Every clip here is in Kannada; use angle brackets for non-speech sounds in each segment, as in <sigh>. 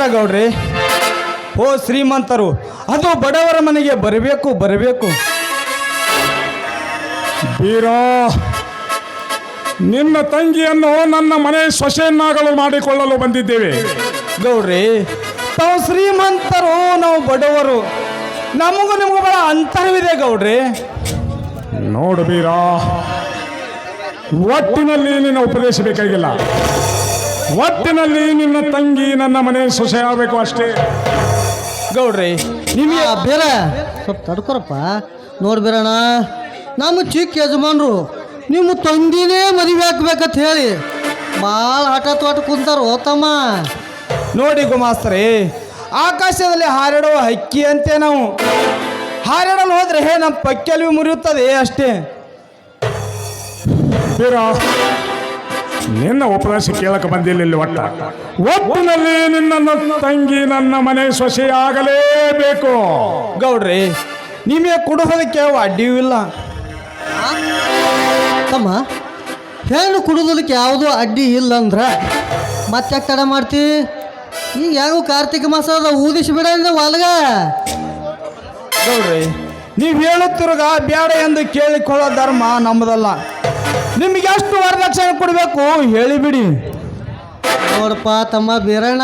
ನಮಸ್ಕಾರ ಗೌಡ್ರಿ ಓ ಶ್ರೀಮಂತರು, ಅದು ಬಡವರ ಮನೆಗೆ ಬರಬೇಕು ಬರಬೇಕು. ಬೀರೋ, ನಿನ್ನ ತಂಗಿಯನ್ನು ನನ್ನ ಮನೆ ಸೊಸೆಯನ್ನಾಗಲು ಮಾಡಿಕೊಳ್ಳಲು ಬಂದಿದ್ದೇವೆ. ಗೌಡ್ರಿ, ತಾವು ಶ್ರೀಮಂತರು, ನಾವು ಬಡವರು. ನಮಗೂ ನಿಮಗೂ ಬಹಳ ಅಂತರವಿದೆ ಗೌಡ್ರಿ. ನೋಡು ಬೀರಾ, ಒಟ್ಟಿನಲ್ಲಿ ನಿನ್ನ ಉಪದೇಶ ಬೇಕಾಗಿಲ್ಲ. ಒಟ್ಟಿನಲ್ಲಿ ನಿನ್ನ ತಂಗಿ ನನ್ನ ಮನೆ ಸೊಸೆ ಆಗಬೇಕು ಅಷ್ಟೇ. ಗೌಡ್ರಿ ನಿಮಗೆ ಬೇರೆ. ಸ್ವಲ್ಪ ತಡ್ಕೊರಪ್ಪ. ನೋಡಿ ಬೇರಣ್ಣ ನಮ್ಮ ಚಿಕ್ಕ ಯಜಮಾನ್ರು ನಿಮ್ಮ ತಂದಿನೇ ಮದುವೆ ಹಾಕ್ಬೇಕಂತ ಹೇಳಿ ಭಾಳ ಹಠ ತೋಟ ಕುಂತಾರ ತಮ್ಮ. ನೋಡಿ ಗುಮಾಸ್ತರೇ ಆಕಾಶದಲ್ಲಿ ಹಾರಾಡುವ ಹಕ್ಕಿ ಅಂತೆ ನಾವು. ಹಾರಾಡಲು ಹೋದ್ರೆ ನಮ್ಮ ಪಕ್ಕೆಲ್ವಿ ಮುರಿಯುತ್ತದೆ ಅಷ್ಟೇ. ಬೀರ ನಿನ್ನ ಉಪದೇಶ ಕೇಳಕ್ಕೆ ಬಂದಿಲ್ಲ ಇಲ್ಲಿ ಒಟ್ಟ. ಒಟ್ಟಿನಲ್ಲಿ ನಿನ್ನ ತಂಗಿ ನನ್ನ ಮನೆ ಸೊಸೆ ಆಗಲೇಬೇಕು ಗೌಡ್ರಿ ನಿಮಗೆ ಕುಡಿಸೋದಕ್ಕೆ ಅಡ್ಡಿಯೂ ಇಲ್ಲ. ತಮ್ಮ ಹೆಣ್ಣು ಕುಡಿದೋದಕ್ಕೆ ಯಾವುದೂ ಅಡ್ಡಿ ಇಲ್ಲ ಅಂದ್ರೆ ಮತ್ತೆ ತಡ ಮಾಡ್ತಿ? ಈಗ ಯಾವ ಕಾರ್ತಿಕ ಮಾಸ ಅದ ಊದಿಸಿ ಬಿಡ ಅಂದ್ರೆ ಗೌಡ್ರಿ ನೀವು ಹೇಳುತ್ತಿರುಗ ಬೇಡ ಎಂದು ಕೇಳಿಕೊಳ್ಳೋ ಧರ್ಮ ನಮ್ಮದಲ್ಲ. ನಿಮಗೆ ಎಷ್ಟು ವರದಕ್ಷಿಣೆ ಕೊಡಬೇಕು? ಹೇಳಿಬಿಡಿ ನೋಡಪ್ಪ ತಮ್ಮ ಬೀರಣ್ಣ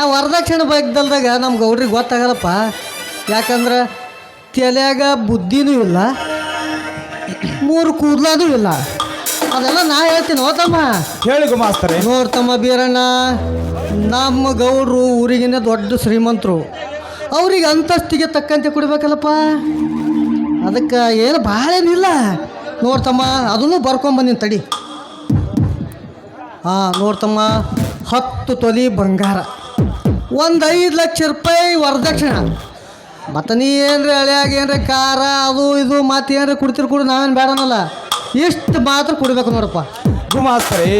ಆ ವರದಕ್ಷಿಣೆ ಬೈಕ್ದಲ್ದಾಗ ನಮ್ಮ ಗೌಡ್ರಿಗೆ ಗೊತ್ತಾಗಲ್ಲಪ್ಪ. ಯಾಕಂದ್ರೆ ತಲೆಯಾಗ ಬುದ್ಧಿನೂ ಇಲ್ಲ ಮೂರು ಕೂದಲಾದೂ ಇಲ್ಲ. ಅದೆಲ್ಲ ನಾ ಹೇಳ್ತೀನಿ ಓ ತಮ್ಮ. ಹೇಳಿ ಗುಮಾಸ್ತರೆ. ನೋಡ್ತಮ್ಮ ಬೀರಣ್ಣ ನಮ್ಮ ಗೌಡ್ರು ಊರಿಗಿನ ದೊಡ್ಡ ಶ್ರೀಮಂತರು. ಅವ್ರಿಗೆ ಅಂತಸ್ತಿಗೆ ತಕ್ಕಂತೆ ಕೊಡ್ಬೇಕಲ್ಲಪ್ಪ. ಅದಕ್ಕೆ ಏನು ಭಾಳ ಏನಿಲ್ಲ ನೋಡ್ತಮ್ಮ ಅದನ್ನು ಬರ್ಕೊಂಬಂದಿನಿ ತಡಿ. ಹಾಂ ನೋಡ್ತಮ್ಮ ಹತ್ತು ತೊಲಿ ಬಂಗಾರ. ಒಂದು ಐದು ಲಕ್ಷ ರೂಪಾಯಿ ವರದಕ್ಷಿಣೆ. ಮತ್ತು ನೀ ಏನ್ರಿ ಹಳೆಯಾಗ ಏನ್ರಿ ಖಾರ ಅದು ಇದು ಮತ್ತು ಏನ್ರಿ ಕುಡ್ತಿರ್ ಕೊಡು ನಾವೇನು ಬೇಡನಲ್ಲ ಇಷ್ಟು ಮಾತ್ರ ಕುಡಿಬೇಕು ನೋಡಪ್ಪ. ಗುಮಾಸ್ತರಿ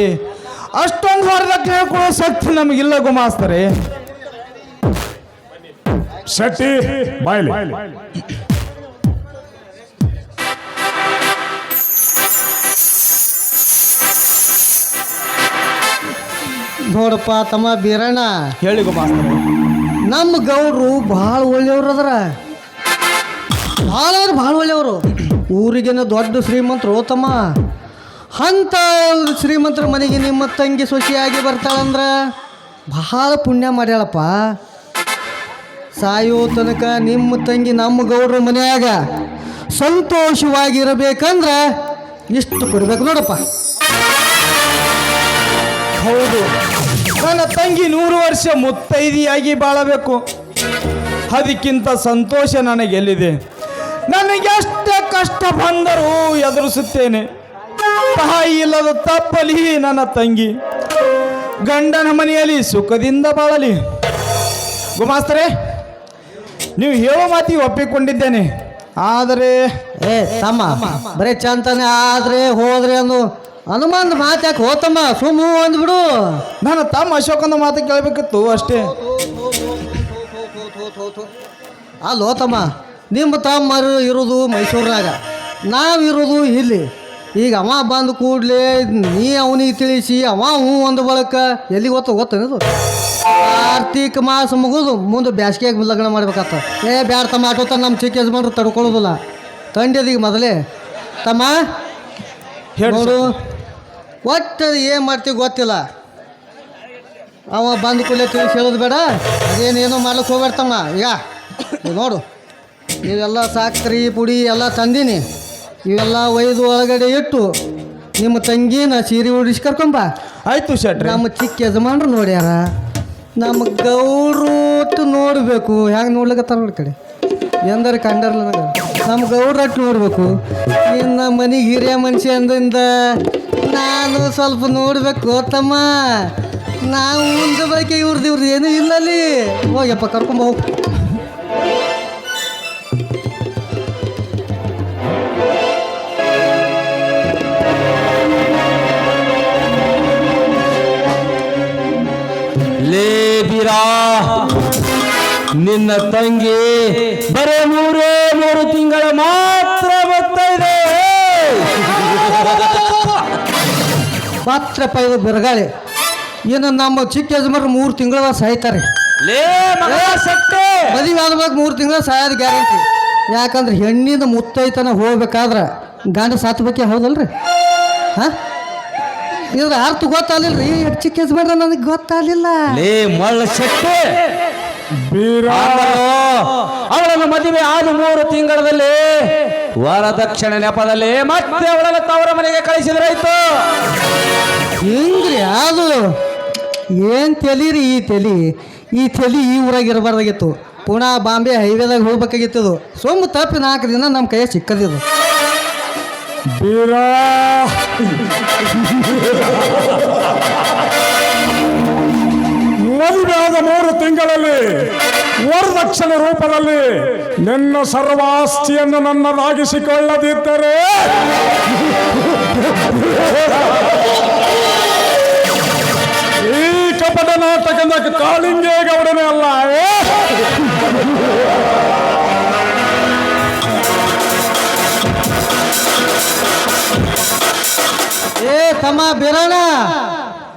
ಅಷ್ಟೊಂದು ವರದಕ್ಷಿಣೆ ಕೊಡೋ ಶಕ್ತಿ ನಮಗಿಲ್ಲ ಗುಮಾಸ್ತರಿ. ಶೆಟ್ಟಿ ಬಾಯ್ಲಿ. ನೋಡಪ್ಪ ತಮ್ಮ ಬೀರಣ್ಣ. ಹೇಳಿ ಬಾ ನಮ್ಮ ಗೌಡ್ರು ಭಾಳ ಒಳ್ಳೆಯವ್ರು ಅದರ. ಭಾಳ ಅಂದ್ರೆ ಭಾಳ ಒಳ್ಳೆಯವರು. ಊರಿಗೇನ ದೊಡ್ಡ ಶ್ರೀಮಂತರು ತಮ್ಮ. ಅಂಥ ಶ್ರೀಮಂತರ ಮನೆಗೆ ನಿಮ್ಮ ತಂಗಿ ಸೊಸಿಯಾಗಿ ಬರ್ತಾಳಂದ್ರೆ ಭಾಳ ಪುಣ್ಯ ಮಾಡ್ಯಾಳಪ್ಪ. ಸಾಯೋ ತನಕ ನಿಮ್ಮ ತಂಗಿ ನಮ್ಮ ಗೌಡ್ರ ಮನೆಯಾಗ ಸಂತೋಷವಾಗಿರಬೇಕಂದ್ರೆ ಇಷ್ಟು ಕೊಡ್ಬೇಕು ನೋಡಪ್ಪ. ಹೌದು. ನನ್ನ ತಂಗಿ ನೂರು ವರ್ಷ ಮುತ್ತೈದಿಯಾಗಿ ಬಾಳಬೇಕು. ಅದಕ್ಕಿಂತ ಸಂತೋಷ ನನಗೆಲ್ಲಿದೆ? ನನಗೆ ಎಷ್ಟೇ ಕಷ್ಟ ಬಂದರೂ ಎದುರಿಸುತ್ತೇನೆ. ತಾಯಿ ಇಲ್ಲದ ತಪ್ಪಲಿ ನನ್ನ ತಂಗಿ. ಗಂಡನ ಮನೆಯಲ್ಲಿ ಸುಖದಿಂದ ಬಾಳಲಿ. ಗುಮಾಸ್ತರೇ, ನೀವು ಹೇಳೋ ಮಾತಿ ಒಪ್ಪಿಕೊಂಡಿದ್ದೇನೆ. ಆದರೆ ಏ ತಮ್ಮ, ಬರೀ ಚಂತಾನೆ, ಆದರೆ ಹೋದ್ರೆ ಅನ್ನು ಅನುಮಾನದ ಮಾತು ಯಾಕೆ ಹೋತಮ್ಮ? ಸುಮ್ಮು ಅಂದ್ಬಿಡು ನನ್ನ ತಮ್ಮ ಅಶೋಕನ ಮಾತು ಕೇಳಬೇಕಿತ್ತು ಅಷ್ಟೇ. ಅಲ್ಲ ಹೋತಮ್ಮ ನಿಮ್ಮ ತಮ್ಮರು ಇರೋದು ಮೈಸೂರಿನಾಗ. ನಾವಿರೋದು ಇಲ್ಲಿ. ಈಗ ಅವ ಬಂದು ಕೂಡಲೇ ನೀ ಅವನಿಗೆ ತಿಳಿಸಿ ಅವ ಹ್ಞೂ ಒಂದು ಬಳಕ ಎಲ್ಲಿ ಗೊತ್ತ ಗೊತ್ತೇನದು ಕಾರ್ತೀಕ ಮಾಸ ಮುಗಿದು ಮುಂದೆ ಬ್ಯಾಸ್ಗೆಯಾಗ ಲಗ್ನ ಮಾಡ್ಬೇಕಾತ ಏ ಬ್ಯಾಡ ತಮ್ಮ ಆಟೋತ ನಮ್ಮ ಚಿಕ್ಕ ಯಜಮಾನ್ರು ತಡ್ಕೊಳ್ಳೋದಿಲ್ಲ ತಂಡ್ಯದೀಗ ಮೊದಲೇ. ತಮ್ಮ ಹೇಳಿ ನೋಡು ಒಟ್ಟು ಏನು ಮಾಡ್ತೀವಿ ಗೊತ್ತಿಲ್ಲ. ಅವ ಬಂದ ಕೂಡಲೇ ತಿಳಿಸಿ ಹೇಳೋದು ಬೇಡ. ಅದೇನೇನೋ ಮಾಡ್ಲಿಕ್ಕೆ ಹೋಗ್ಬೇಡ್ತಮ್ಮ. ಈಗ ನೋಡು. ಇವೆಲ್ಲ ಸಾಕ್ರಿ ಪುಡಿ ಎಲ್ಲ ತಂದೀನಿ. ಇವೆಲ್ಲ ಒಯ್ದು ಒಳಗಡೆ ಇಟ್ಟು ನಿಮ್ಮ ತಂಗಿನ ಸೀರೆ ಉಡಿಸಿ ಕರ್ಕೊಂಬ ಆಯ್ತು ಶೆಟ್ರಿ. ನಮ್ಮ ಚಿಕ್ಕ ಯಜಮಾನ್ರು ನೋಡ್ಯಾರ. ನಮ್ಮ ಗೌಡ್ರು ನೋಡಬೇಕು. ಹೆಂಗೆ ನೋಡ್ಲಿಕತ್ತಾರ ನೋಡಿ ಕಡೆ. ಎಂದರೆ ಕಂಡರ್ಲ ನಮ್ಮ ಗೌಡ್ರಟ್ಟು ನೋಡಬೇಕು. ಇನ್ನು ಮನೆಗೆ ಹಿರಿಯ ಮನುಷ್ಯ ಅಂದಿಂದ ನಾನು ಸ್ವಲ್ಪ ನೋಡಬೇಕು ತಮ್ಮ ನಾವು ಮುಂದೆ ಬಳಕೆ ಇವ್ರದ್ದು ಇವ್ರದ್ದು ಏನೂ ಇಲ್ಲ ಅಲ್ಲಿ ಹೋಗ್ಯಪ್ಪ ಕರ್ಕೊಂಬ ಹೋಗು. ಲೇ ನಿನ್ನ ತಂಗಿ ಬರೇ ಮೂರೇ ಮೂರು ತಿಂಗಳ ಮಾತ್ರ ಮಾತ್ರಪ್ಪ ಇದು ಬಿರುಗಾಳಿ. ಏನು ನಮ್ಮ ಚಿಕ್ಕ ಯಜಮಾನ್ರು ಮೂರು ತಿಂಗಳ ಸಾಯ್ತಾರೆ. ಮದುವೆ ಆದ್ಮೇಲೆ ಮೂರು ತಿಂಗಳ ಸಾಯೋದು ಗ್ಯಾರಂಟಿ. ಯಾಕಂದ್ರೆ ಹೆಣ್ಣಿನ ಮುತ್ತೈತನ ಹೋಗ್ಬೇಕಾದ್ರೆ ಗಂಡ ಸಾತ್ಬೇಕೆ ಹೌದಲ್ರಿ? ಹಾಂ? ಇದ್ರ ಅರ್ಥ ಗೊತ್ತಾಗಲಿಲ್ಲ ರೀ ಚಿಕ್ಕ ಯಜಮಾನ್ರ ನನಗೆ ಗೊತ್ತಾಗಲಿಲ್ಲ. ಅವಳನ್ನು ಮದುವೆ ಆದ ಮೂರು ತಿಂಗಳಲ್ಲಿ ವರದಕ್ಷಿಣೆ ನೆಪದಲ್ಲಿ ಮತ್ತೆ ಅವಳನ್ನು ತವರ ಮನೆಗೆ ಕಳಿಸಿದ್ರಾಯ್ತು. ಹೆಂಗ್ರಿ ಅದು ಏನು ತಲೀರಿ ಈ ತಲಿ? ಈ ತಲಿ ಈ ಊರಾಗ ಇರಬಾರ್ದಾಗಿತ್ತು. ಪುಣ ಬಾಂಬೆ ಹೈವೇದಾಗ ಹೋಗ್ಬೇಕಾಗಿತ್ತು ಸೊಮ್ಮು ತಪ್ಪಿ ನಾಲ್ಕು ದಿನ ನಮ್ಮ ಕೈಯ ಸಿಕ್ಕದಿದು ಬೀರ <laughs> ಮದುವೆಯಾದ ಮೂರು ತಿಂಗಳಲ್ಲಿ ವರದಕ್ಷಿಣೆ ರೂಪದಲ್ಲಿ ನಿನ್ನ ಸರ್ವಾಸ್ತಿಯನ್ನು ನನ್ನದಾಗಿಸಿಕೊಳ್ಳದಿದ್ದರೆ ಈ ಕಪಟ ನಾಟಕದ ಕಾಳಿಂಗೇ ಗೌಡನೇ ಅಲ್ಲ ಏ? ತಮ್ಮ ಬಿರಣ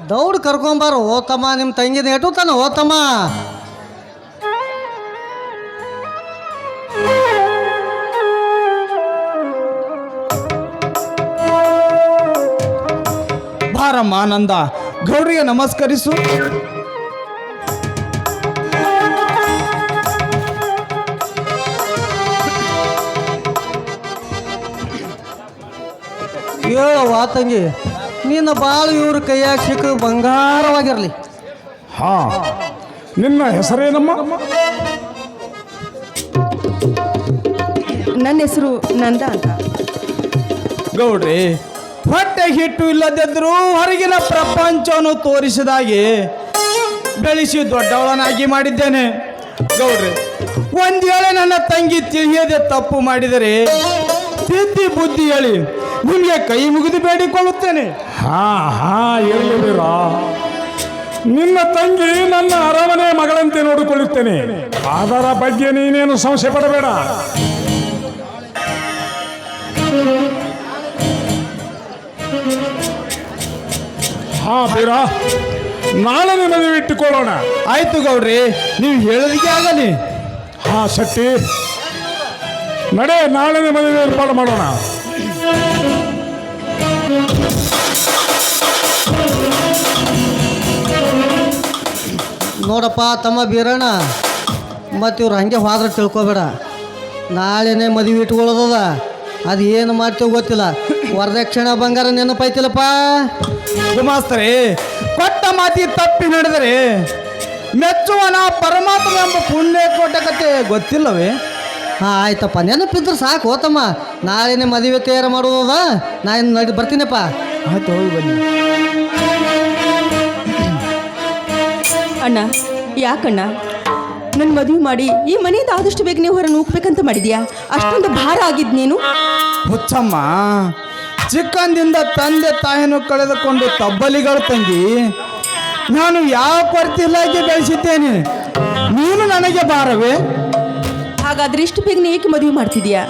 ದೌಡ್ ಕರ್ಕೊಂಬಾರ ಓತಮ್ಮ ತಮ್ಮ ನಿಮ್ಮ ತಂಗಿನ ಎಟು ತಾನ ಓತಮ್ಮ ತಮ್ಮ. ಬಾರಮ್ಮ ಆನಂದ ಗೌರಿಗೆ ನಮಸ್ಕರಿಸು. ಹೇಳವ್ವ ತಂಗಿ. ನಿನ್ನ ಬಾಳು ಇವ್ರ ಕೈಯಾಗ ಸಿಕ್ಕ ಬಂಗಾರವಾಗಿರಲಿ. ಹಾ. ನಿನ್ನ ಹೆಸರೇನಮ್ಮ? ನನ್ನ ಹೆಸರು ನಂದ ಅಂತ. ಗೌಡ್ರಿ ಹೊಟ್ಟೆ ಹಿಟ್ಟು ಇಲ್ಲದಿದ್ದರೂ ಹೊರಗಿನ ಪ್ರಪಂಚವನ್ನು ತೋರಿಸಿದಾಗೆ ಬೆಳೆಸಿ ದೊಡ್ಡವಳನಾಗಿ ಮಾಡಿದ್ದೇನೆ. ಗೌಡ್ರಿ ಒಂದ್ ವೇಳೆ ನನ್ನ ತಂಗಿ ತಿಳಿಯದೆ ತಪ್ಪು ಮಾಡಿದರೆ ತಿದ್ದಿ ಬುದ್ಧಿ ಹೇಳಿ ನಿಮಗೆ ಕೈ ಮುಗಿದು ಬೇಡಿಕೊಳ್ಳುತ್ತೇನೆ. ಹಾ ಹಾ ಎಲ್ಲಿರ ಬೀರ ನಿನ್ನ ತಂಗಿ ನನ್ನ ಅರಮನೆ ಮಗಳಂತೆ ನೋಡಿಕೊಳ್ಳುತ್ತೇನೆ. ಅದರ ಬಗ್ಗೆ ನೀನೇನು ಸಮಸ್ಯೆ ಪಡಬೇಡ. ಹಾ ಬೀರ ನಾಳೆ ಮದುವೆ ಇಟ್ಟುಕೊಳ್ಳೋಣ. ಆಯ್ತು ಗೌಡ್ರಿ ನೀವು ಹೇಳೋದಕ್ಕೆ ಆಗಲಿ. ಹಾ ಶಟ್ಟಿ. ನಡೆ ನಾಳೆ ಮದುವೆ ಏರ್ಪಾಡು ಮಾಡೋಣ. ನೋಡಪ್ಪ ತಮ್ಮ ಬೀರಣ್ಣ. ಮತ್ತು ಇವ್ರು ಹಂಗೆ ಹೋದ್ರೆ ತಿಳ್ಕೊಬೇಡ. ನಾಳೆನೇ ಮದುವೆ ಇಟ್ಕೊಳ್ಳೋದದ ಅದು ಏನು ಮಾಡ್ತೀವಿ ಗೊತ್ತಿಲ್ಲ. ವರದಕ್ಷಿಣೆ ಬಂಗಾರ ನೆನಪೈತಿಲ್ಲಪ್ಪ. ಗುಮಾಸ್ತರೇ ಕೊಟ್ಟ ಮಾತಿ ತಪ್ಪಿ ನಡೆದರೆ ಮೆಚ್ಚುವನ ಪರಮಾತ್ಮ ಎಂಬ ಪುಣ್ಯ ಕೊಟ್ಟ ಕತೆ ಗೊತ್ತಿಲ್ಲವೇ? ಹಾಂ ಆಯ್ತಪ್ಪ. ನೆನಪಿದ್ರೆ ಸಾಕು ಹೋತಮ್ಮ. ನಾಳೆನೇ ಮದುವೆ ತಯಾರು ಮಾಡೋದದ ನಾನು ನಡಿ ಬರ್ತೀನಪ್ಪ. ಆಯ್ತು ಹೋಗಿ ಬನ್ನಿ. ಅಣ್ಣ ಯಾಕಣ್ಣ? ನನ್ನ ಮದುವೆ ಮಾಡಿ ಈ ಮನೆಯಿಂದ ಆದಷ್ಟು ಬೇಗ ನೀವು ಹೊರ ಹೋಗ್ಬೇಕಂತ ಮಾಡಿದ್ಯಾ? ಅಷ್ಟೊಂದು ಭಾರ ಆಗಿದ್ ನೀನು? ಹುಚ್ಚಮ್ಮ ಚಿಕ್ಕಂದಿಂದ ತಂದೆ ತಾಯಿನೂ ಕಳೆದುಕೊಂಡು ತಬ್ಬಲಿಗಳು ತಂಗಿ ನಾನು ಯಾವ ಕೊರತಿಲ್ಲಾಗಿ ಬೆಳೆಸಿದ್ದೇನೆ? ನೀನು ನನಗೆ ಭಾರವೇ? ಹಾಗಾದ್ರೆ ಇಷ್ಟು ಬೇಗನೆ ಏಕೆ ಮದುವೆ ಮಾಡ್ತಿದ್ಯಾ?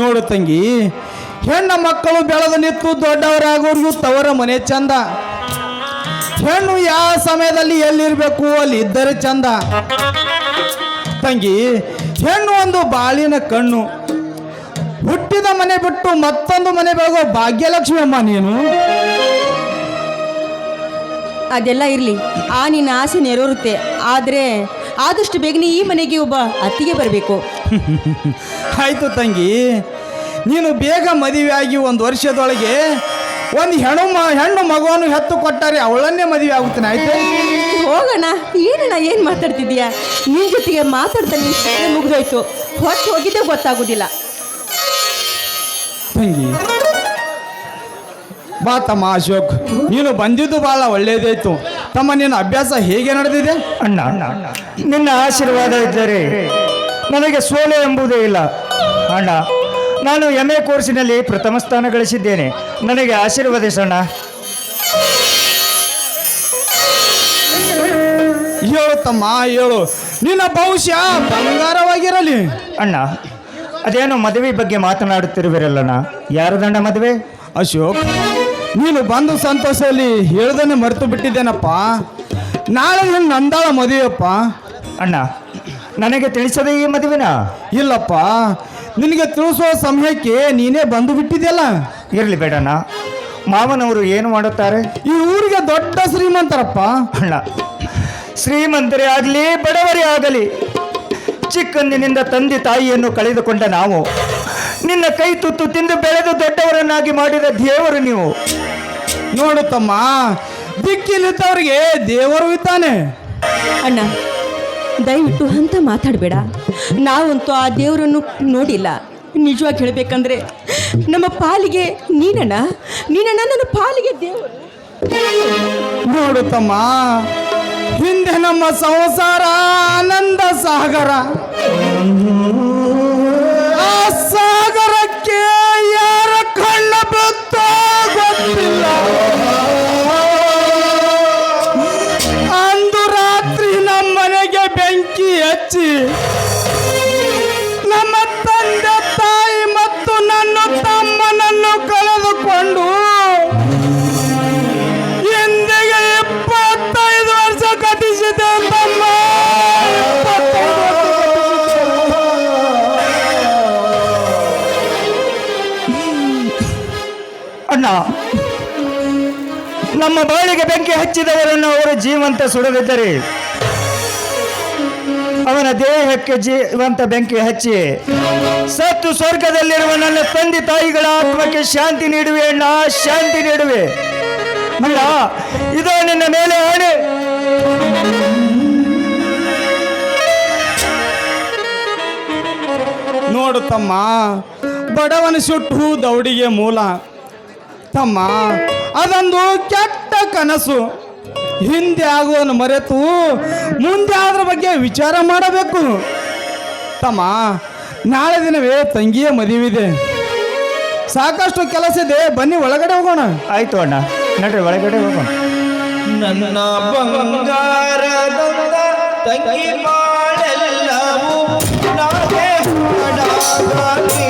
ನೋಡು ತಂಗಿ ಹೆಣ್ಣ ಮಕ್ಕಳು ಬೆಳೆದು ನಿಂತು ದೊಡ್ಡವರಾಗೋರ್ಗೂ ತವರ ಮನೆ ಚಂದ. ಹೆಣ್ಣು ಯಾವ ಸಮಯದಲ್ಲಿ ಎಲ್ಲಿರ್ಬೇಕು ಅಲ್ಲಿ ಇದ್ದರೆ ಚಂದ. ತಂಗಿ ಹೆಣ್ಣು ಒಂದು ಬಾಳಿನ ಕಣ್ಣು. ಹುಟ್ಟಿದ ಮನೆ ಬಿಟ್ಟು ಮತ್ತೊಂದು ಮನೆ ಬೆಳಗೋ ಭಾಗ್ಯಲಕ್ಷ್ಮಿ ಅಮ್ಮ ನೀನು. ಅದೆಲ್ಲ ಇರಲಿ ಆ ನಿನ್ನ ಆಸೆ ನೆರವೇರುತ್ತೆ. ಆದರೆ ಆದಷ್ಟು ಬೇಗನೆ ಈ ಮನೆಗೆ ಒಬ್ಬ ಅತ್ತಿಗೆ ಬರಬೇಕು. <laughs> ಆಯ್ತು ತಂಗಿ ನೀನು ಬೇಗ ಮದುವೆ ಆಗಿ ಒಂದು ವರ್ಷದೊಳಗೆ ಒಂದು ಹೆಣ್ಣು ಮ ಹೆಣ್ಣು ಮಗುವನ್ನು ಹೆತ್ತು ಕೊಟ್ಟಾರೆ ಅವಳನ್ನೇ ಮದುವೆ ಆಗುತ್ತೇನೆ. ಆಯ್ತು ಹೋಗೋಣ ಏನಣ್ಣ ಏನು ಮಾತಾಡ್ತಿದ್ಯಾ ನಿನ್ನ ಜೊತೆಗೆ ಮಾತಾಡ್ತಾನೆ ಮುಗಿದೋಯ್ತು. ಹೊತ್ತು ಹೋಗಿದ್ದೆ ಗೊತ್ತಾಗೋದಿಲ್ಲ. ತಂಗಿ ಬಾ ತಮ್ಮ ಅಶೋಕ್. ನೀನು ಬಂದಿದ್ದು ಬಹಳ ಒಳ್ಳೇದಾಯ್ತು. ತಮ್ಮ ನಿನ್ನ ಅಭ್ಯಾಸ ಹೇಗೆ ನಡೆದಿದೆ? ಅಣ್ಣ ನಿನ್ನ ಆಶೀರ್ವಾದ ಇದ್ದರೆ ನನಗೆ ಸೋಲೆ ಎಂಬುದೇ ಇಲ್ಲ. ಅಣ್ಣ ನಾನು ಎಂ ಎ ಕೋರ್ಸಿನಲ್ಲಿ ಪ್ರಥಮ ಸ್ಥಾನ ಗಳಿಸಿದ್ದೇನೆ. ನನಗೆ ಆಶೀರ್ವದಿಸೋಣ ಹೇಳು ತಮ್ಮ ಹೇಳು. ನಿನ್ನ ಭವಿಷ್ಯ ಬಂಗಾರವಾಗಿರಲಿ. ಅಣ್ಣ ಅದೇನೋ ಮದುವೆ ಬಗ್ಗೆ ಮಾತನಾಡುತ್ತಿರುವಿರಲ್ಲಣ್ಣ. ಯಾರದಣ್ಣ ಮದುವೆ? ಅಶೋಕ್ ನೀನು ಬಂದು ಸಂತೋಷದಲ್ಲಿ ಹೇಳ್ದನ್ನೇ ಮರೆತು ಬಿಟ್ಟಿದ್ದೇನಪ್ಪ? ನಾಳೆ ನನ್ನ ನಂದಾಳ ಮದುವೆಯಪ್ಪ? ಅಣ್ಣ ನನಗೆ ತಿಳಿಸದೆ ಈ ಮದುವೆನ? ಇಲ್ಲಪ್ಪ ನಿನಗೆ ತಿಳಿಸುವ ಸಮಯಕ್ಕೆ ನೀನೇ ಬಂದು ಬಿಟ್ಟಿದೆಯಲ್ಲ? ಇರಲಿ ಬೇಡಣ್ಣ. ಮಾವನವರು ಏನು ಮಾಡುತ್ತಾರೆ? ಈ ಊರಿಗೆ ದೊಡ್ಡ ಶ್ರೀಮಂತರಪ್ಪ. ಅಣ್ಣ ಶ್ರೀಮಂತರೇ ಆಗಲಿ ಬಡವರೇ ಆಗಲಿ ಚಿಕ್ಕಂದಿನಿಂದ ತಂದೆ ತಾಯಿಯನ್ನು ಕಳೆದುಕೊಂಡ ನಾವು ನಿನ್ನ ಕೈ ತುತ್ತು ತಿಂದು ಬೆಳೆದು ದೊಡ್ಡವರನ್ನಾಗಿ ಮಾಡಿದ ದೇವರು ನೀವು. ನೋಡು ತಮ್ಮ ದಿಕ್ಕಿಲ್ಲಿದ್ದವ್ರಿಗೆ ದೇವರು ಇದ್ದಾನೆ. ಅಣ್ಣ ದಯವಿಟ್ಟು ಅಂತ ಮಾತಾಡಬೇಡ. ನಾವಂತೂ ಆ ದೇವರನ್ನು ನೋಡಿಲ್ಲ. ನಿಜವಾಗಿ ಹೇಳಬೇಕಂದ್ರೆ ನಮ್ಮ ಪಾಲಿಗೆ ನೀನಣ್ಣ ನೀನಣ್ಣ ನನ್ನ ಪಾಲಿಗೆ ದೇವರು. ನೋಡು ತಮ್ಮ, ಹಿಂದೆ ನಮ್ಮ ಸಂಸಾರ, ಆನಂದ ಸಾಗರ. ನಮ್ಮ ಬಾಳಿಗೆ ಬೆಂಕಿ ಹಚ್ಚಿದವರನ್ನು ಅವರು ಜೀವಂತ ಸುಡದಿದ್ದರೆ ಅವನ ದೇಹಕ್ಕೆ ಜೀವಂತ ಬೆಂಕಿ ಹಚ್ಚಿ ಸತ್ತು ಸ್ವರ್ಗದಲ್ಲಿರುವ ನನ್ನ ತಂದೆ ತಾಯಿಗಳ ಆತ್ಮಕ್ಕೆ ಶಾಂತಿ ನೀಡುವೆ ನಾ ಶಾಂತಿ ನೀಡುವೆ. ಅಲ್ಲ ಇದೋ ನಿನ್ನ ಮೇಲೆ ಆಣೆ. ನೋಡು ತಮ್ಮ, ಬಡವನ ಸುಟ್ಟು ದೌಡಿಗೆ ಮೂಲ. ತಮ್ಮ ಅದೊಂದು ಕೆಟ್ಟ ಕನಸು. ಹಿಂದೆ ಆಗುವನ್ನು ಮರೆತು ಮುಂದೆ ಅದ್ರ ಬಗ್ಗೆ ವಿಚಾರ ಮಾಡಬೇಕು. ತಮ್ಮ ನಾಳೆ ದಿನವೇ ತಂಗಿಯ ಮದುವಿದೆ ಸಾಕಷ್ಟು ಕೆಲಸ ಇದೆ ಬನ್ನಿ ಒಳಗಡೆ ಹೋಗೋಣ. ಆಯ್ತು ಅಣ್ಣ ನಡ್ರಿ ಒಳಗಡೆ ಹೋಗೋಣ. ನನ್ನ ಬಂಗಾರದ ತಂಗಿ ಬಾಳೆಲ್ಲವೂ ನಾನೇ ಹಾಡಾಗಿ